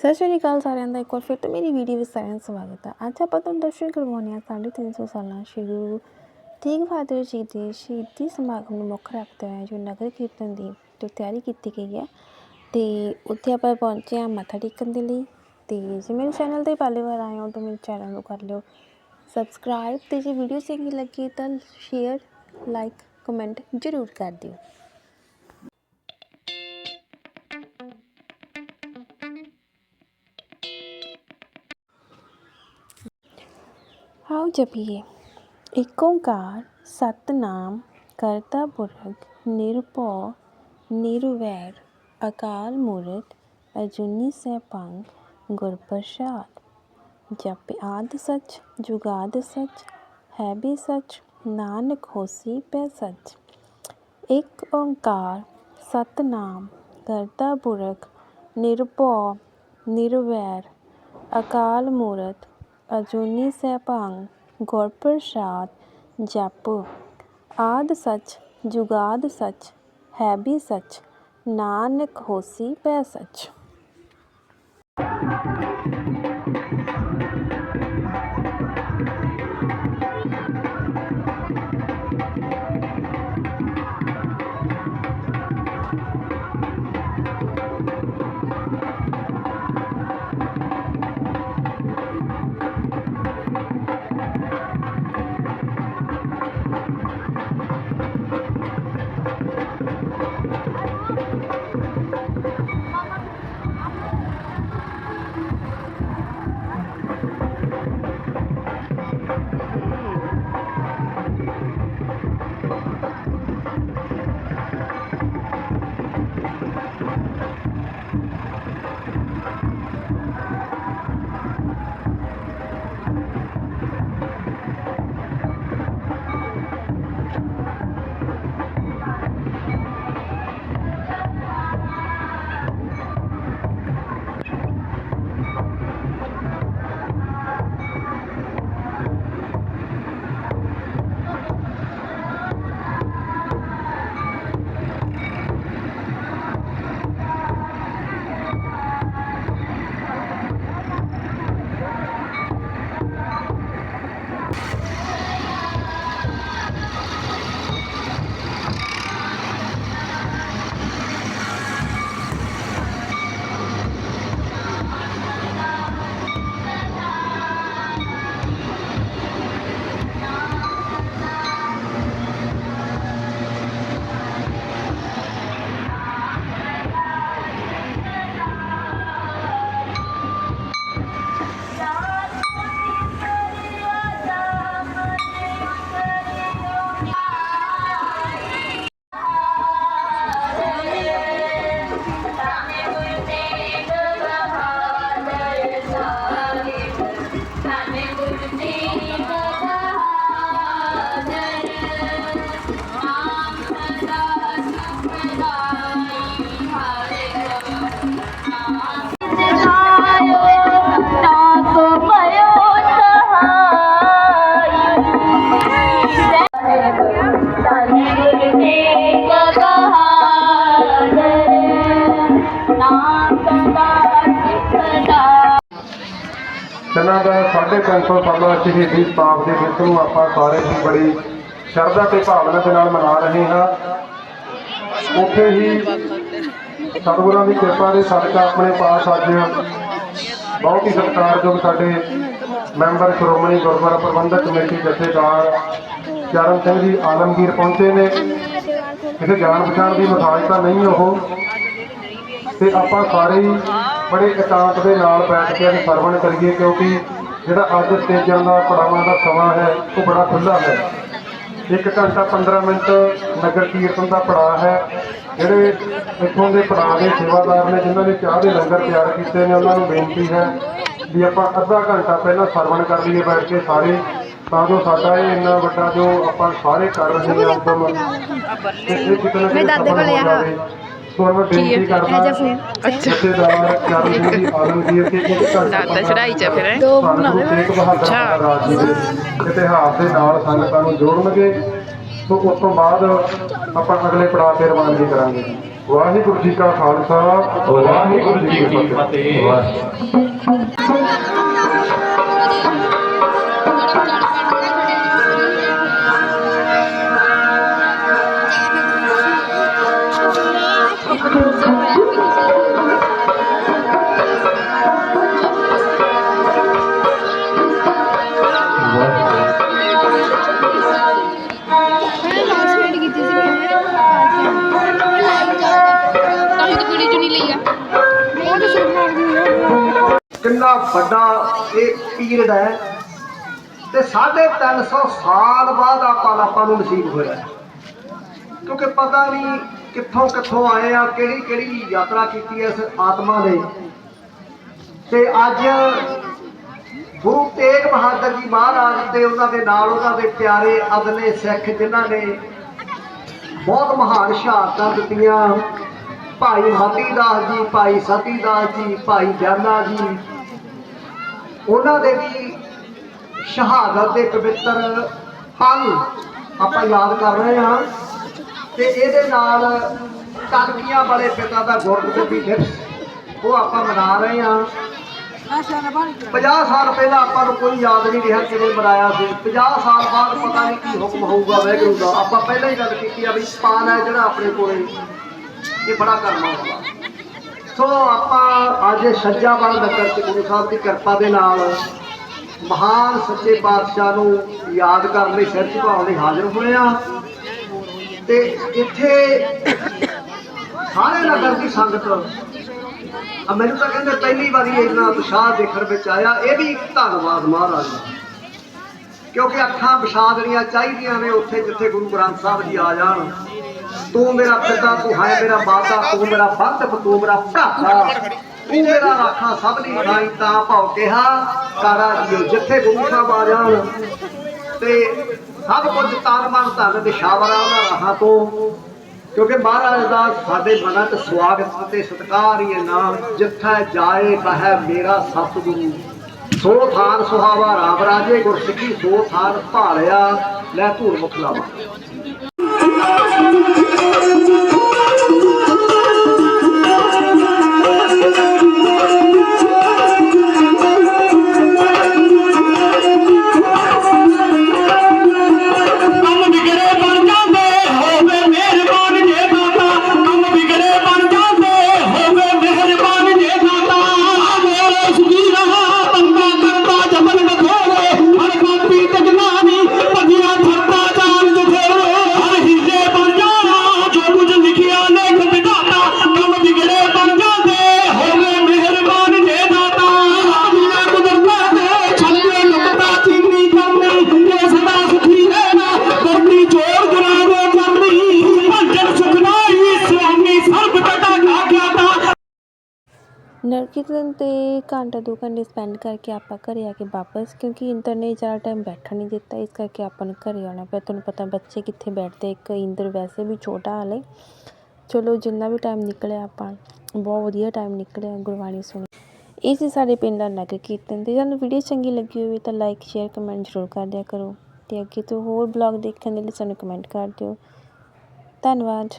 ਸਤਿ ਸ਼੍ਰੀ ਅਕਾਲ ਸਾਰਿਆਂ ਦਾ, ਇੱਕ ਵਾਰ ਫਿਰ ਤੋਂ ਮੇਰੀ ਵੀਡੀਓ ਵਿੱਚ ਸਾਰਿਆਂ ਦਾ ਸਵਾਗਤ ਹੈ। ਅੱਜ ਆਪਾਂ ਤੁਹਾਨੂੰ ਦਰਸ਼ਨ ਕਰਵਾਉਂਦੇ ਹਾਂ ਸਾਢੇ ਤਿੰਨ ਸੌ ਸਾਲਾਂ ਸ਼੍ਰੀ। ਗੁਰੂ ਤੇਗ ਬਹਾਦਰ ਜੀ ਦੇ ਸ਼ਹੀਦੀ ਸਮਾਗਮ ਨੂੰ ਮੁੱਖ ਰੱਖਦੇ ਹੋਏ ਜੋ ਨਗਰ ਕੀਰਤਨ ਦੀ ਜੋ ਤਿਆਰੀ ਕੀਤੀ ਗਈ ਹੈ, ਤੇ ਉੱਥੇ ਆਪਾਂ ਪਹੁੰਚੇ ਹਾਂ ਮੱਥਾ ਟੇਕਣ ਦੇ ਲਈ। ਤੇ ਜੇ ਮੇਰੇ ਚੈਨਲ ਤੇ ਪਹਿਲੀ ਵਾਰ ਆਏ ਹੋ ਤਾਂ ਮੇਰੇ ਚੈਨਲ ਨੂੰ ਕਰ ਲਿਓ। ਸਬਸਕ੍ਰਾਈਬ ਤੇ ਜੇ ਵੀਡੀਓ ਚੰਗੀ ਲੱਗੀ ਤਾਂ ਸ਼ੇਅਰ ਲਾਈਕ ਕਮੈਂਟ ਜ਼ਰੂਰ ਕਰ ਦਿਓ। ਆਓ ਜਪੀਏ ਏਕ ਓੰਕਾਰ ਸਤਨਾਮ ਕਰਤਾ ਪੁਰਖ ਨਿਰਭਉ ਨਿਰਵੈਰ ਅਕਾਲ ਮੂਰਤ ਅਜੂਨੀ ਸੈਭੰ ਗੁਰ ਪ੍ਰਸਾਦ ਜਪਿ ਆਦਿ ਸੱਚ ਜੁਗਾਦ ਸੱਚ ਹੈ ਵੀ ਸੱਚ ਨਾਨਕ ਹੋਸੀ ਪੈ ਸੱਚ ਇੱਕ ਓੰਕਾਰ ਸਤਨਾਮ ਕਰਤਾ ਪੁਰਖ ਨਿਰਭਉ ਨਿਰਵੈਰ ਅਕਾਲ ਮੂਰਤ ਅਜੂਨੀ ਸੈਭੰ ਗੁਰ ਪ੍ਰਸਾਦ ਜਪ। ਆਦ ਸੱਚ, ਜੁਗਾਦ ਸੱਚ, ਹੈ ਵੀ ਸੱਚ, ਨਾਨਕ ਹੋਸੀ ਪੈ ਸੱਚ। ਇਹਨਾਂ ਦਾ 350 ਸਾਲਾ ਸ਼ਹੀਦੀ ਸਤਾਪ ਦੇ ਵਿੱਚ ਨੂੰ ਆਪਾਂ ਸਾਰੇ ਹੀ ਬੜੀ ਸ਼ਰਧਾ ਤੇ ਭਾਵਨਾ ਦੇ ਨਾਲ ਮਨਾ ਰਹੇ ਹਾਂ। ਉੱਥੇ ਹੀ ਸਤਿਗੁਰਾਂ ਦੀ ਕਿਰਪਾ ਦੇ ਸਦਕਾ ਆਪਣੇ ਪਾਸ ਅੱਜ ਬਹੁਤ ਹੀ ਸਤਿਕਾਰਯੋਗ ਸਾਡੇ ਮੈਂਬਰ ਸ਼੍ਰੋਮਣੀ ਗੁਰਦੁਆਰਾ ਪ੍ਰਬੰਧਕ ਕਮੇਟੀ ਜਥੇਦਾਰ ਚਰਨ ਸਿੰਘ ਜੀ ਆਲਮਗੀਰ ਪਹੁੰਚੇ ਨੇ। ਕਿਸੇ ਜਾਣ ਪਛਾਣ ਦੀ ਮਸਾਜ ਤਾਂ ਨਹੀਂ ਉਹ। ਤੇ ਆਪਾਂ ਸਾਰੇ ਹੀ ਬੜੇ ਇਕਾਂਤ ਦੇ ਨਾਲ ਬੈਠ ਕੇ ਅੱਜ ਸਰਵਣ ਕਰੀਏ ਕਿਉਂਕਿ ਜਿਹੜਾ ਅੱਜ ਸਟੇਜਾਂ ਦਾ ਪੜਾਵਾਂ ਦਾ ਸਮਾਂ ਹੈ ਉਹ ਬੜਾ ਖੁੱਲ੍ਹਾ ਹੈ। 1 ਘੰਟਾ 15 ਮਿੰਟ ਨਗਰ ਕੀਰਤਨ ਦਾ ਪੜਾਅ ਹੈ। ਜਿਹੜੇ ਇੱਥੋਂ ਦੇ ਪੜਾਅ ਦੇ ਸੇਵਾਦਾਰ ਨੇ ਜਿਨ੍ਹਾਂ ਨੇ ਚਾਹ ਦੇ ਲੰਗਰ ਤਿਆਰ ਕੀਤੇ ਨੇ ਉਹਨਾਂ ਨੂੰ ਬੇਨਤੀ ਹੈ ਵੀ ਆਪਾਂ ਅੱਧਾ ਘੰਟਾ ਪਹਿਲਾਂ ਸਰਵਣ ਕਰ ਲਈਏ ਬੈਠ ਕੇ ਸਾਰੇ। ਤਾਂ ਜੋ ਸਾਡਾ ਇਹ ਇੰਨਾ ਵੱਡਾ ਜੋ ਆਪਾਂ ਸਾਰੇ ਕਰ ਰਹੇ ਹਾਂ ਉਦਮ ਇਹ ਕਿਤੇ ਨਾ ਕਿਤੇ ਸਫਲ ਹੋ ਜਾਵੇ। ਸੋ ਮੈਂ ਬੇਨਤੀ ਕਰਦਾ ਜਥੇਦਾਰ ਚਰਨ ਜੀ ਆਲਮਗੀਰ ਕੇ ਇੱਕ ਦਾਦਾ ਚੜਾਈ ਚ ਫਿਰ ਦੋ ਬਣਾਵੇ ਰਾਜ ਜੀ ਦੇ ਇਤਿਹਾਸ ਦੇ ਨਾਲ ਸੰਗਤਾਂ ਨੂੰ ਜੋੜਨਗੇ ਸੋ ਉਸ ਤੋਂ ਬਾਅਦ ਆਪਾਂ ਅਗਲੇ ਪੜਾਅ ਤੇ ਰਵਾਨਗੀ ਕਰਾਂਗੇ। ਵਾਹਿਗੁਰੂ ਜੀ ਕਾ ਖਾਲਸਾ ਵਾਹਿਗੁਰੂ ਜੀ ਕੀ ਫਤਿਹ। ਕਿੰਨਾ ਵੱਡਾ ਇਹ ਪੀਰੀਅਡ ਹੈ ਤੇ 350 ਸਾਲ ਬਾਅਦ ਆਪਾਂ ਆਪਾਂ ਨੂੰ ਨਸੀਬ ਹੋਇਆ ਕਿਉਂਕਿ ਪਤਾ ਨਹੀਂ ਕਿੱਥੋਂ ਕਿੱਥੋਂ ਆਏ ਆ, ਕਿਹੜੀ ਕਿਹੜੀ ਯਾਤਰਾ ਕੀਤੀ ਇਸ ਆਤਮਾ ਨੇ। ਤੇ ਅੱਜ ਗੁਰੂ ਤੇਗ ਬਹਾਦਰ ਜੀ ਮਹਾਰਾਜ ਤੇ ਉਹਨਾਂ ਦੇ ਨਾਲ ਉਹਨਾਂ ਦੇ ਪਿਆਰੇ ਅਦਲੇ ਸਿੱਖ ਜਿਨ੍ਹਾਂ ਨੇ ਬਹੁਤ ਮਹਾਨ ਸ਼ਹਾਦਤਾਂ ਦਿੱਤੀਆਂ। ਭਾਈ ਮਤੀ ਦਾਸ ਜੀ, ਭਾਈ ਸਤੀ ਦਾਸ ਜੀ, ਭਾਈ ਜਾਨਾ ਜੀ। ਉਹਨਾਂ ਦੇ ਵੀ ਸ਼ਹਾਦਤ ਦੇ ਪਵਿੱਤਰ ਪਲ ਆਪਾਂ ਯਾਦ ਕਰ ਰਹੇ ਹਾਂ। ਤੇ ਇਹਦੇ ਨਾਲ ਕਲਕੀਆਂ ਵਾਲੇ ਪਿਤਾ ਦਾ ਗੁਰਗੱਦੀ ਦਿਵਸ ਉਹ ਆਪਾਂ ਮਨਾ ਰਹੇ ਹਾਂ। 50 ਸਾਲ ਪਹਿਲਾਂ ਆਪਾਂ ਨੂੰ ਕੋਈ ਯਾਦ ਨਹੀਂ ਰਿਹਾ ਕਿਵੇਂ ਮਨਾਇਆ ਸੀ। 50 ਸਾਲ ਬਾਅਦ ਪਤਾ ਨਹੀਂ ਕੀ ਹੁਕਮ ਹੋਊਗਾ ਵਾਹਿਗੁਰੂ ਦਾ। ਆਪਾਂ ਪਹਿਲਾਂ ਹੀ ਗੱਲ ਕੀਤੀ ਆ ਵੀ ਪਾਨ ਹੈ ਜਿਹੜਾ ਆਪਣੇ ਕੋਲੇ। ਇਹ ਬੜਾ ਕਰਨਾ ਹੁੰਦਾ ਸੋ ਆਪਾਂ ਅੱਜ ਸੱਜਾਵਾਲ ਨਗਰ ਚ ਗੁਰੂ ਸਾਹਿਬ ਦੀ ਕਿਰਪਾ ਦੇ ਨਾਲ ਮਹਾਨ ਸੱਚੇ ਪਾਤਸ਼ਾਹ ਨੂੰ ਯਾਦ ਕਰਨ ਲਈ ਸਿਰ ਝੁਕਾਉਣ ਲਈ ਹਾਜ਼ਰ ਹੋਏ ਆ ਤੇ ਇੱਥੇ ਸਾਰੇ ਨਗਰ ਦੀ ਸੰਗਤ ਆ ਮੈਨੂੰ ਤਾਂ ਕਹਿੰਦੇ ਪਹਿਲੀ ਵਾਰੀ ਇੰਨਾ ਉਤਸ਼ਾਹ ਦੇਖਣ ਵਿੱਚ ਆਇਆ, ਇਹ ਵੀ ਇੱਕ ਧੰਨਵਾਦ ਮਹਾਰਾਜ ਕਿਉਂਕਿ ਅੱਖਾਂ ਵਿਛਾ ਦੇਣੀਆਂ ਚਾਹੀਦੀਆਂ ਨੇ ਉੱਥੇ ਜਿੱਥੇ ਗੁਰੂ ਗ੍ਰੰਥ ਸਾਹਿਬ ਜੀ ਆ ਜਾਣ। ਤੂੰ ਮੇਰਾ ਪਿਤਾ, ਤੂੰ ਹੈ ਮੇਰਾ ਮਾਤਾ, ਤੂੰ ਮੇਰਾ ਬੰਧਪ ਤੂੰ ਮੇਰਾ ਭਰਾਤਾ। ਤੂੰ ਮੇਰਾ ਰਾਖਾ ਸਭ ਦੀ ਬਣਾਈ ਤਾਂ ਭਾਉ ਕਿਹਾ ਕਾਰਾ ਜਿਉ ਜਿੱਥੇ ਗੁਰੂ ਸਾਹਿਬ ਆ ਜਾਣ। ਤੇ ਸਭ ਕੁਝ ਤਨ ਮਨ ਧਨ ਦਿਸ਼ਾਵਰਾ ਉਹਨਾਂ ਰਾਹਾਂ ਤੋਂ। ਕਿਉਂਕਿ ਮਹਾਰਾਜ ਦਾ ਸਾਡੇ ਮਨਾਂ 'ਚ ਸਵਾਗਤ ਅਤੇ ਸਤਿਕਾਰ ਹੀ ਹੈ ਨਾਮ, ਜਿੱਥੇ ਜਾਏ ਬਹਿ ਮੇਰਾ ਸਤਿਗੁਰੂ। ਸੋ ਥਾਨ ਸੁਹਾਵਾ, ਰਾਮ ਰਾਜੇ, ਗੁਰਸਿੱਖੀ ਸੋ ਥਾਨ ਭਾਲਿਆ, ਲੈ ਧੂੜ ਮੁਖ ਲਾਵਾ। Thank you. ਨਗਰ ਕੀਰਤਨ 'ਤੇ ਘੰਟਾ ਦੋ ਘੰਟੇ ਸਪੈਂਡ ਕਰਕੇ ਆਪਾਂ ਘਰ ਆ ਕੇ ਵਾਪਸ, ਕਿਉਂਕਿ ਇੰਦਰ ਨੇ ਜ਼ਿਆਦਾ ਟਾਈਮ ਬੈਠਣ ਨਹੀਂ ਦਿੱਤਾ, ਇਸ ਕਰਕੇ ਆਪਾਂ ਨੂੰ ਘਰ ਆਉਣਾ ਪਿਆ। ਤੁਹਾਨੂੰ ਪਤਾ ਬੱਚੇ ਕਿੱਥੇ ਬੈਠਦੇ, ਇੱਕ ਇੰਦਰ ਵੈਸੇ ਵੀ ਛੋਟਾ ਹਾਲੇ। ਚਲੋ, ਜਿੰਨਾ ਵੀ ਟਾਈਮ ਨਿਕਲਿਆ ਆਪਾਂ, ਬਹੁਤ ਵਧੀਆ ਟਾਈਮ ਨਿਕਲਿਆ, ਗੁਰਬਾਣੀ ਸੁਣੀ। ਇਹ ਸੀ ਸਾਡੇ ਪਿੰਡ ਦਾ ਨਗਰ ਕੀਰਤਨ ਤੇ। ਤੁਹਾਨੂੰ ਵੀਡੀਓ ਚੰਗੀ ਲੱਗੀ ਹੋਵੇ ਤਾਂ ਲਾਈਕ ਸ਼ੇਅਰ ਕਮੈਂਟ ਜ਼ਰੂਰ ਕਰ ਦਿਆ ਕਰੋ। ਤੇ ਅੱਗੇ ਤੋਂ ਹੋਰ ਬਲੌਗ ਦੇਖਣ ਦੇ ਲਈ ਸਾਨੂੰ ਕਮੈਂਟ ਕਰ ਦਿਓ। ਧੰਨਵਾਦ।